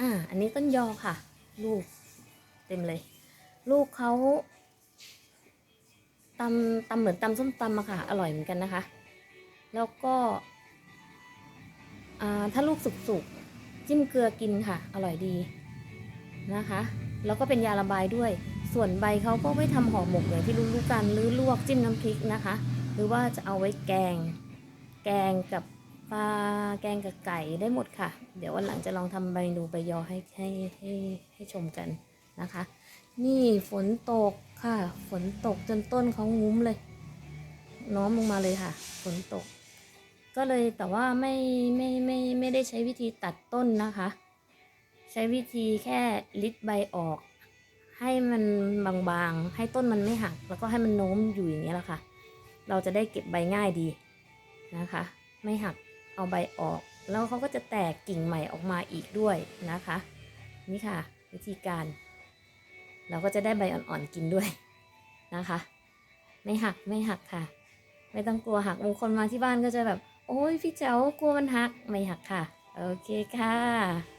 อ่า อันนี้ต้นยอค่ะ ลูก เต็มเลย ลูกเขาตำตำเหมือนตำส้มตำอะค่ะ อร่อยเหมือนกันนะคะ แล้วก็อ่าถ้าลูกสุกๆ จิ้มเกลือกินค่ะ อร่อยดีนะคะ แล้วก็เป็นยาระบายด้วย ส่วนใบเขาก็ไม่ทำห่อหมกอย่างที่รู้ๆกันหรือลวกจิ้มน้ำพริกนะคะ หรือว่าจะเอาไว้แกง แกงกับ ปลาแกงกับไก่ได้หมดค่ะ เดี๋ยววันหลังจะลองทำใบนูใบยอให้ให้ให้ให้ชมกันนะคะ นี่ฝนตกค่ะ ฝนตกจนต้นเขางุ้มเลย น้อมลงมาเลยค่ะ ฝนตก ก็เลยแต่ว่าไม่ไม่ไม่ไม่ได้ใช้วิธีตัดต้นนะคะ ใช้วิธีแค่ลิดใบออก ให้มันบางๆ ให้ต้นมันไม่หัก แล้วก็ให้มันโน้มอยู่อย่างนี้ยแหละค่ะ เราจะได้เก็บใบง่ายดีนะคะ ไม่หัก เอาใบออก แล้วเขาก็จะแตกกิ่งใหม่ออกมาอีกด้วยนะคะ นี่ค่ะ วิธีการ เราก็จะได้ใบอ่อนๆกินด้วยนะคะ ไม่หักไม่หักค่ะ ไม่ต้องกลัวหักบางคนมาที่บ้านก็จะแบบ โอ้ยพี่เจ้ากลัวมันหักไม่หักค่ะ โอเคค่ะ